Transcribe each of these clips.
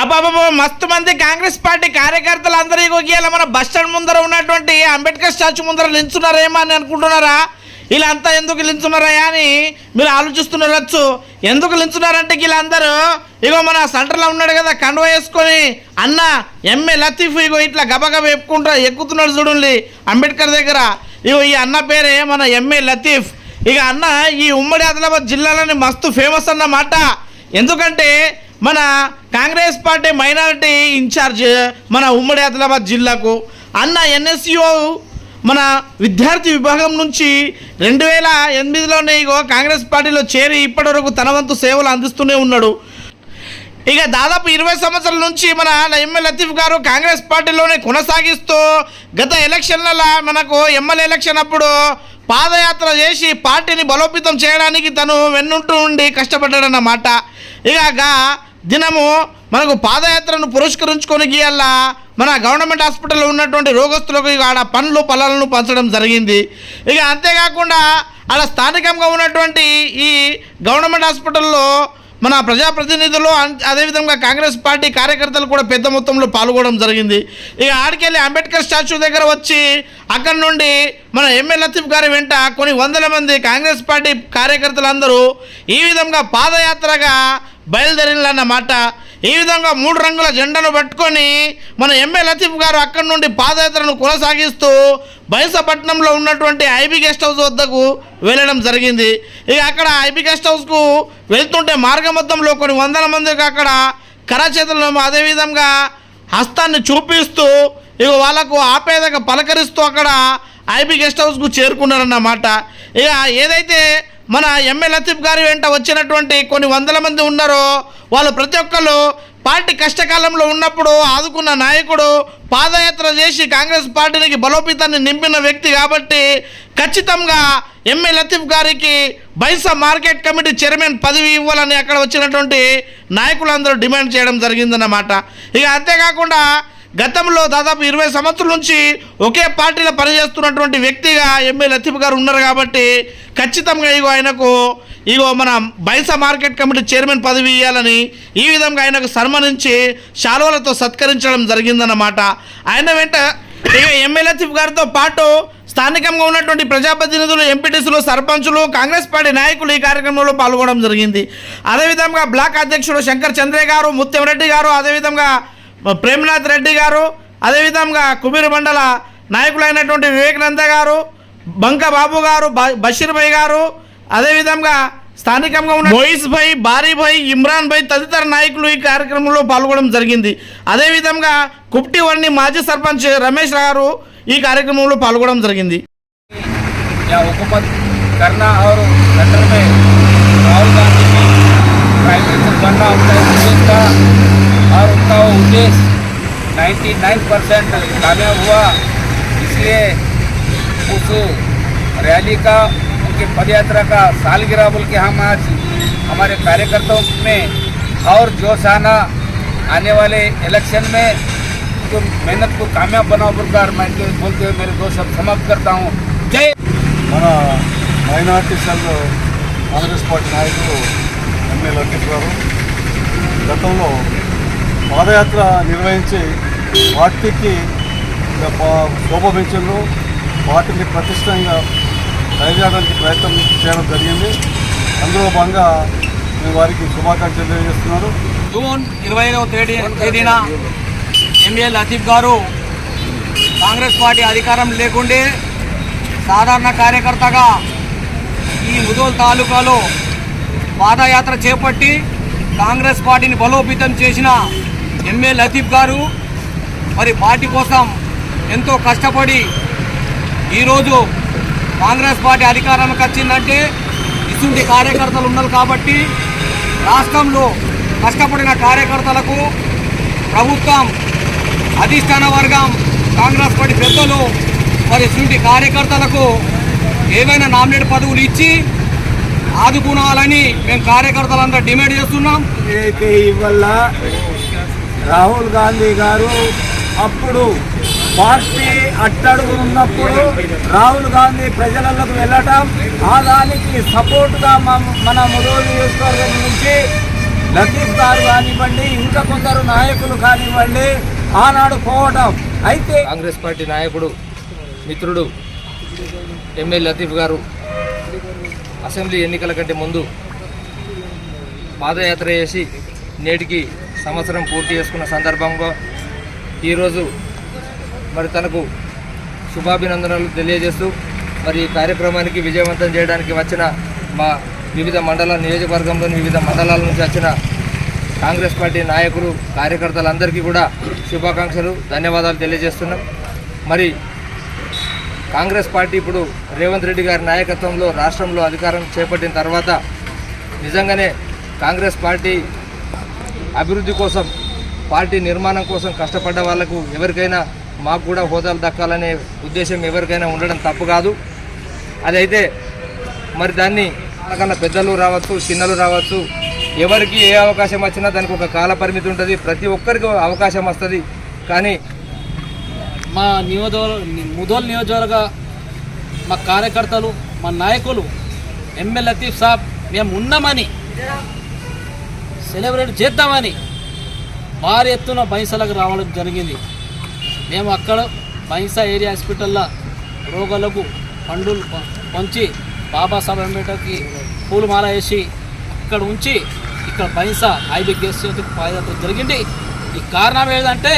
అబాబాబా మస్తు మంది కాంగ్రెస్ పార్టీ కార్యకర్తలు అందరికీ ఇవాళ మన బస్ స్టాండ్ ముందర ఉన్నటువంటి అంబేద్కర్ స్టాచ్యూ ముందర నిల్చున్నారేమో అని అనుకుంటున్నారా? వీళ్ళంతా ఎందుకు నిల్చున్నారా అని మీరు ఆలోచిస్తుండొచ్చు ఎందుకు నిల్చున్నారంటే వీళ్ళందరూ ఇగో మన సెంటర్లో ఉన్నాడు కదా కండువ వేసుకొని అన్న ఎంఏ లతీఫ్ ఇగో ఇట్లా గబగబ ఎక్కుంటా ఎక్కుతున్నాడు చూడండి అంబేద్కర్ దగ్గర. ఇగో ఈ అన్న పేరే మన ఎంఏ లతీఫ్. ఇక అన్న ఈ ఉమ్మడి ఆదిలాబాద్ జిల్లాలోని మస్తు ఫేమస్ అన్నమాట ఎందుకంటే మన కాంగ్రెస్ పార్టీ మైనారిటీ ఇన్ఛార్జ్ మన ఉమ్మడి ఆదిలాబాద్ జిల్లాకు అన్న ఎన్ఎస్యు మన విద్యార్థి విభాగం నుంచి రెండు వేల ఎనిమిదిలోనే ఇగో కాంగ్రెస్ పార్టీలో చేరి ఇప్పటివరకు తన వంతు సేవలు అందిస్తూనే ఉన్నాడు. ఇక దాదాపు ఇరవై సంవత్సరాల నుంచి మన ఎమ్మెల్యే లతీఫ్ గారు కాంగ్రెస్ పార్టీలోనే కొనసాగిస్తూ గత ఎలక్షన్లలో మనకు ఎమ్మెల్యే ఎలక్షన్ అప్పుడు పాదయాత్ర చేసి పార్టీని బలోపేతం చేయడానికి తను వెన్నుంటూ ఉండి కష్టపడ్డాడన్నమాట. ఇక దినము మనకు పాదయాత్రను పురస్కరించుకొని గీయల్లా మన గవర్నమెంట్ హాస్పిటల్లో ఉన్నటువంటి రోగస్తులకు ఇక ఆడ పండ్లు పొలాలను పంచడం జరిగింది. ఇక అంతేకాకుండా ఆడ స్థానికంగా ఉన్నటువంటి ఈ గవర్నమెంట్ హాస్పిటల్లో మన ప్రజాప్రతినిధులు అదేవిధంగా కాంగ్రెస్ పార్టీ కార్యకర్తలు కూడా పెద్ద మొత్తంలో పాల్గొనడం జరిగింది. ఇక ఆడికెళ్ళి అంబేద్కర్ స్టాచ్యూ దగ్గర వచ్చి అక్కడి నుండి మన ఎంఏ లతీఫ్ గారి వెంట కొన్ని వందల మంది కాంగ్రెస్ పార్టీ కార్యకర్తలందరూ ఈ విధంగా పాదయాత్రగా బయలుదేరినన్నమాట ఈ విధంగా మూడు రంగుల జెండాను పట్టుకొని మన ఎంఏ లతీఫ్ గారు అక్కడి నుండి పాదయాత్రను కొనసాగిస్తూ బైసపట్నంలో ఉన్నటువంటి ఐబీ గెస్ట్ హౌస్ వద్దకు వెళ్ళడం జరిగింది. ఇక అక్కడ ఐబీ గెస్ట్ హౌస్కు వెళ్తుంటే మార్గమధ్యంలో కొన్ని వందల మందికి అక్కడ కరచేతులను అదేవిధంగా హస్తాన్ని చూపిస్తూ ఇక వాళ్ళకు ఆపేదగా పలకరిస్తూ అక్కడ ఐబీ గెస్ట్ హౌస్కు చేరుకున్నారన్నమాట ఇక ఏదైతే మన ఎంఏ లతీఫ్ గారి వెంట వచ్చినటువంటి కొన్ని వందల మంది ఉన్నారో వాళ్ళు ప్రతి ఒక్కళ్ళు పార్టీ కష్టకాలంలో ఉన్నప్పుడు ఆదుకున్న నాయకుడు పాదయాత్ర చేసి కాంగ్రెస్ పార్టీకి బలోపేతాన్ని నింపిన వ్యక్తి కాబట్టి ఖచ్చితంగా ఎంఏ లతీఫ్ గారికి బైసా మార్కెట్ కమిటీ చైర్మన్ పదవి ఇవ్వాలని అక్కడ వచ్చినటువంటి నాయకులందరూ డిమాండ్ చేయడం జరిగిందన్నమాట. ఇక అంతేకాకుండా గతంలో దాదాపు ఇరవై సంవత్సరాల నుంచి ఒకే పార్టీలో పనిచేస్తున్నటువంటి వ్యక్తిగా ఎంఏ లతీఫ్ గారు ఉన్నారు కాబట్టి ఖచ్చితంగా ఇగో ఆయనకు ఇగో మన బైసా మార్కెట్ కమిటీ చైర్మన్ పదవి ఇవ్వాలని ఈ విధంగా ఆయనకు సన్మానించి శాలువలతో సత్కరించడం జరిగిందన్నమాట. ఆయన వెంట ఇక ఎంఏ లతీఫ్ గారితో పాటు స్థానికంగా ఉన్నటువంటి ప్రజాప్రతినిధులు ఎంపీటీసులు సర్పంచులు కాంగ్రెస్ పార్టీ నాయకులు ఈ కార్యక్రమంలో పాల్గొనడం జరిగింది. అదేవిధంగా బ్లాక్ అధ్యక్షుడు శంకర్ చంద్రే గారు ముత్యంరెడ్డి గారు అదేవిధంగా ప్రేమనాథ్ రెడ్డి గారు అదేవిధంగా కుబీర్ మండల నాయకులైనటువంటి వివేకానంద గారు బంక బాబు గారు బ- బషీర్ భాయ్ గారు అదేవిధంగా స్థానికంగా ఉన్న మొయిస్ భాయ్ బారీ భాయ్ ఇమ్రాన్ భాయ్ తదితర నాయకులు ఈ కార్యక్రమంలో పాల్గొనడం జరిగింది అదేవిధంగా కుప్టివన్ని మాజీ సర్పంచ్ రమేష్ గారు ఈ కార్యక్రమంలో పాల్గొనడం జరిగింది या हुकूमत करना और सेंटर में राहुल गांधी की प्राइम मिनिस्टर बनना उनका एक उद्देश्य था और उनका वो उद्देश्य 99 परसेंट कामयाब हुआ इसलिए उस रैली का उनके पदयात्रा का सालगिरह बोल के हम आज हमारे कार्यकर्ताओं में और जोश आना आने वाले इलेक्शन में तो मेहनत को कामयाब बनाओ बोलकर मैं तो बोलते हुए मेरे दो शब्द समाप्त करता हूँ जय మన మైనార్టీ సెల్ కాంగ్రెస్ పార్టీ నాయకులు ఎమ్మెల్యే లతీఫ్ గారు గతంలో పాదయాత్ర నిర్వహించి పార్టీకి ఒక పార్టీని ప్రతిష్టంగా తయారడానికి ప్రయత్నం చేయడం జరిగింది. అందులో భాగంగా మేము వారికి శుభాకాంక్షలు తెలియజేస్తున్నాను. జూన్ ఇరవై ఐదవ తేదీ తేదీన ఎంఏ లతీఫ్ గారు కాంగ్రెస్ పార్టీ అధికారం లేకుండే సాధారణ కార్యకర్తగా ఈ ముదోల్ తాలూకాలో పాదయాత్ర చేపట్టి కాంగ్రెస్ పార్టీని బలోపేతం చేసిన ఎంఏ లతీఫ్ గారు మరి పార్టీ కోసం ఎంతో కష్టపడి ఈరోజు కాంగ్రెస్ పార్టీ అధికారానికి వచ్చిందంటే ఇటువంటి కార్యకర్తలు ఉన్నారు కాబట్టి రాష్ట్రంలో కష్టపడిన కార్యకర్తలకు ప్రభుత్వం అధిష్టాన వర్గం కాంగ్రెస్ పార్టీ పెద్దలు మరి ఇటువంటి కార్యకర్తలకు ఏవైనా నామినేట్ పదవులు ఇచ్చి ఆదుకునాలని మేము కార్యకర్తలంతా డిమాండ్ చేస్తున్నాం. ఇవల్ల రాహుల్ గాంధీ గారు అప్పుడు పార్టీ అట్టడుగు ఉన్నప్పుడు రాహుల్ గాంధీ ప్రజలకు వెళ్ళటం ఆ దానికి సపోర్ట్గా మన ముదోలు నియోజకవర్గం నుంచి లతీఫ్ గారు కానివ్వండి ఇంకా కొందరు నాయకులు కానివ్వండి ఆనాడు పోవటం. అయితే కాంగ్రెస్ పార్టీ నాయకుడు మిత్రుడు ఎంఏ లతీఫ్ గారు అసెంబ్లీ ఎన్నికల కంటే ముందు పాదయాత్ర చేసి నేటికి సంవత్సరం పూర్తి చేసుకున్న సందర్భంగా ఈరోజు మరి తనకు శుభాభినందనలు తెలియజేస్తూ మరి ఈ కార్యక్రమానికి విజయవంతం చేయడానికి వచ్చిన మా వివిధ మండల నియోజకవర్గంలోని వివిధ మండలాల నుంచి వచ్చిన కాంగ్రెస్ పార్టీ నాయకులు కార్యకర్తలందరికీ కూడా శుభాకాంక్షలు ధన్యవాదాలు తెలియజేస్తున్నాం. మరి కాంగ్రెస్ పార్టీ ఇప్పుడు రేవంత్ రెడ్డి గారి నాయకత్వంలో రాష్ట్రంలో అధికారం చేపట్టిన తర్వాత నిజంగానే కాంగ్రెస్ పార్టీ అభివృద్ధి కోసం పార్టీ నిర్మాణం కోసం కష్టపడ్డ వాళ్ళకు ఎవరికైనా మాకు కూడా హోదాలు దక్కాలనే ఉద్దేశం ఎవరికైనా ఉండడం తప్పు కాదు. అదైతే మరి దాన్ని కన్నా పెద్దలు రావచ్చు చిన్నలు రావచ్చు ఎవరికి ఏ అవకాశం వచ్చినా దానికి ఒక కాల పరిమితి ఉంటుంది. ప్రతి ఒక్కరికి అవకాశం వస్తుంది. కానీ మా నియోజకవర్గ ముదోల్ నియోజకవర్గ మా కార్యకర్తలు మా నాయకులు ఎమ్మెల్యే లతీఫ్ సాబ్ మేము ఉన్నామని సెలబ్రేట్ చేద్దామని భారీ ఎత్తున బైసలకు రావడం జరిగింది. మేము అక్కడ బైంసా ఏరియా హాస్పిటల్లో రోగులకు పండులు పంచి బాబాసాహెబ్ అంబేద్కర్కి పూలమాల వేసి అక్కడ ఉంచి ఇక్కడ బైసా ఐదు గెస్ట్ పాదయాత్ర జరిగింది. ఈ కారణం ఏంటంటే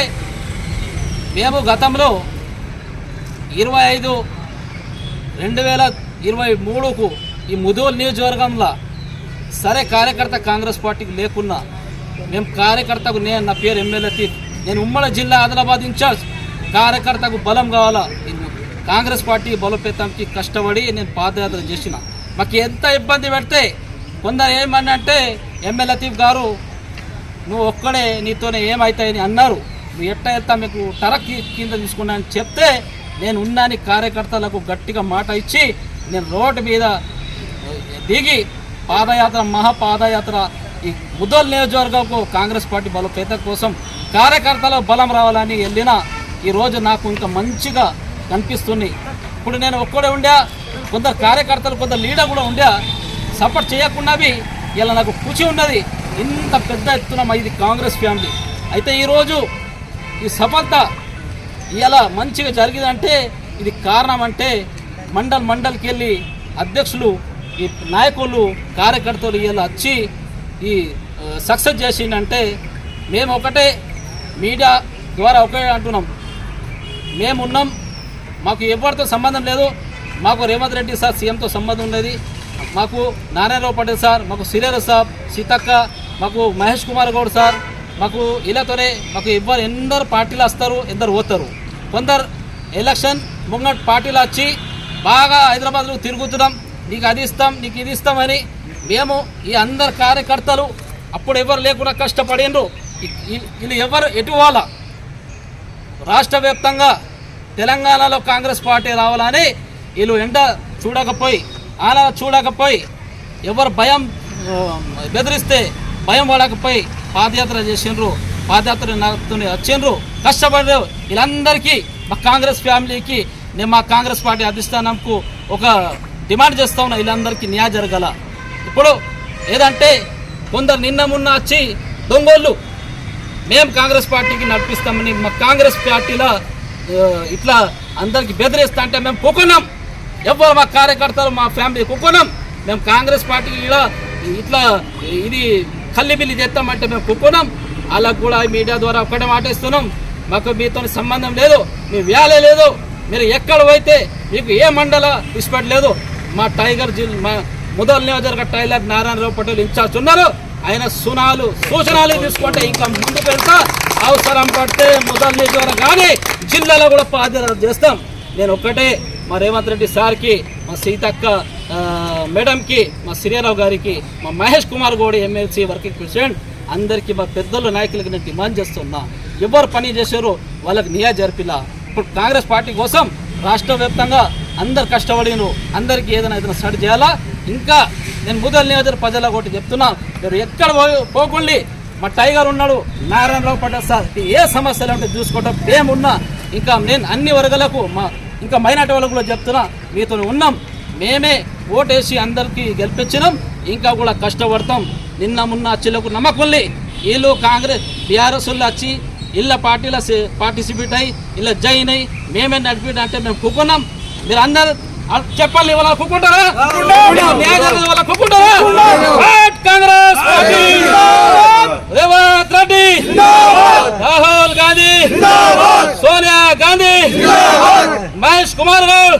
మేము గతంలో ఇరవై ఐదు రెండు వేల ఇరవై మూడుకు ఈ ముదోల్ నియోజకవర్గంలో సరే కార్యకర్త కాంగ్రెస్ పార్టీకి లేకున్నా మేము కార్యకర్తకు నేను నా పేరు ఎమ్మెల్యే నేను ఉమ్మడి జిల్లా ఆదిలాబాద్ ఇన్ఛార్జ్ కార్యకర్తకు బలం కావాలా? కాంగ్రెస్ పార్టీ బలోపేతానికి కష్టపడి నేను పాదయాత్ర చేసిన. మాకు ఎంత ఇబ్బంది పెడితే కొందరు ఏమని అంటే ఎమ్మెల్యే లతీఫ్ గారు నువ్వు ఒక్కడే నీతోనే ఏమవుతాయని అన్నారు. నువ్వు ఎట్ట ఎత్తా మీకు టరక్ కింద తీసుకున్నా అని చెప్తే నేను ఉన్నాని కార్యకర్తలకు గట్టిగా మాట ఇచ్చి నేను రోడ్డు మీద దిగి పాదయాత్ర మహాపాదయాత్ర ఈ ముద్దోల్ నియోజకవర్గంకు కాంగ్రెస్ పార్టీ బలోపేత కోసం కార్యకర్తల బలం రావాలని వెళ్ళిన ఈరోజు నాకు ఇంకా మంచిగా కనిపిస్తుంది. ఇప్పుడు నేను ఒక్కడే ఉండా కొందరు కార్యకర్తలు కొందరు లీడర్ కూడా ఉండా సపోర్ట్ చేయకున్నవి ఇలా నాకు కూచి ఉన్నది. ఇంత పెద్ద ఎత్తున ఇది కాంగ్రెస్ ఫ్యామిలీ. అయితే ఈరోజు ఈ సఫలత ఇలా మంచిగా జరిగిందంటే ఇది కారణం అంటే మండల్ మండల్కి వెళ్ళి అధ్యక్షులు ఈ నాయకులు కార్యకర్తలు ఇలా వచ్చి ఈ సక్సెస్ చేసిందంటే మేము ఒకటే మీడియా ద్వారా ఒకటే అంటున్నాం. మేమున్నాం మాకు ఎవరితో సంబంధం లేదు. మాకు రేవంత్ రెడ్డి సార్ సీఎంతో సంబంధం ఉండేది. మాకు నారాయణరావు పటేల్ సార్ మాకు సిరేర సాబ్ సీతక్క మాకు మహేష్ కుమార్ గౌడ్ సార్ మాకు ఇలాతోనే మాకు ఎవరు ఎందరు పార్టీలు వస్తారు ఎందరు పోతారు. కొందరు ఎలక్షన్ ముంగట్ పార్టీలు వచ్చి బాగా హైదరాబాద్లో తిరుగుతున్నాం. నీకు అది ఇస్తాం నీకు ఇది ఇస్తామని మేము ఈ అందరు కార్యకర్తలు అప్పుడు ఎవరు లేకుండా కష్టపడిండ్రు. వీళ్ళు ఎవరు ఎటు వాళ్ళ రాష్ట్ర వ్యాప్తంగా తెలంగాణలో కాంగ్రెస్ పార్టీ రావాలని వీళ్ళు ఎండ చూడకపోయి ఆన చూడకపోయి ఎవరు భయం బెదిరిస్తే భయం పడకపోయి పాదయాత్ర చేసిండ్రు. పాదయాత్ర నాతో వచ్చిండ్రు. కష్టపడరు వీళ్ళందరికీ మా కాంగ్రెస్ ఫ్యామిలీకి నేను మా కాంగ్రెస్ పార్టీ అధిష్టానంకు ఒక డిమాండ్ చేస్తా ఉన్నా వీళ్ళందరికీ న్యాయ జరగల. ఇప్పుడు ఏదంటే కొందరు నిన్న మొన్న వచ్చి దొంగోళ్ళు మేము కాంగ్రెస్ పార్టీకి నడిపిస్తామని మా కాంగ్రెస్ పార్టీలో ఇట్లా అందరికి బెదిరిస్తా అంటే మేము కుక్కున్నాం ఎవరు మా కార్యకర్తలు మా ఫ్యామిలీ కుక్కున్నాం మేము కాంగ్రెస్ పార్టీకి ఇలా ఇట్లా ఇది కల్లిబిల్లి చేస్తామంటే మేము కుక్కున్నాం అలా కూడా మీడియా ద్వారా ఒక్కటే మాటేస్తున్నాం మాకు మీతో సంబంధం లేదు మీ వ్యాలే లేదు. మీరు ఎక్కడ పోయితే మీకు ఏ మండల ఇష్టపడి మా టైగర్ జిల్ మా ముదల్ నియోజకవర్గ టైలర్ నారాయణరావు పటేల్ ఇన్ఛార్జ్ ఉన్నారు. ఆయన సునాలు సూచనలు తీసుకుంటే ఇంకా ముందు పెడతా అవసరం పడితే ముదల్ నియోజకవర్గం కానీ జిల్లాలో కూడా పాదయాత్ర చేస్తాం. నేను ఒక్కటే మా రేవంత్ రెడ్డి సార్కి మా సీతక్క మేడంకి మా సిరియారావు గారికి మా మహేష్ కుమార్ గౌడి ఎమ్మెల్సీ వర్కింగ్ ప్రెసిడెంట్ అందరికీ మా పెద్దలు నాయకులకి నేను డిమాండ్ చేస్తున్నా. ఎవరు పని చేశారో వాళ్ళకి నియా జరిపిలా. ఇప్పుడు కాంగ్రెస్ పార్టీ కోసం రాష్ట్ర వ్యాప్తంగా అందరు కష్టపడిను. అందరికీ ఏదైనా ఏదైనా స్టార్ట్ చేయాలా? ఇంకా నేను ముదల్ నియోజక ప్రజల ఒకటి చెప్తున్నా. మీరు ఎక్కడ పో- పోకుండి. మా టైగర్ ఉన్నాడు. నారాయణరావు పటేల్ సార్. ఏ సమస్యలు అంటే చూసుకోవటం ఏమున్నా ఇంకా నేను అన్ని వర్గాలకు మా ఇంకా మైనార్టీ వాళ్ళకు కూడా చెప్తున్నా. మీతో ఉన్నాం. మేమే ఓటేసి అందరికీ గెలిపించినాం. ఇంకా కూడా కష్టపడతాం. నిన్న మున్న చిల్లకు నమ్మకంలే. వీళ్ళు కాంగ్రెస్ బీఆర్ఎస్ వాళ్ళు వచ్చి ఇళ్ళ పార్టీలో పార్టిసిపేట్ అయ్యి ఇలా జాయిన్ అయ్యి మేమే నడిపి అంటే మేము కుక్కున్నాం మీరు అందరు చెప్పాలి ఇవాళ కాంగ్రెస్ పార్టీ. రేవంత్ రెడ్డి. రాహుల్ గాంధీ. సోనియా గాంధీ. మహేష్ కుమార్ గారు.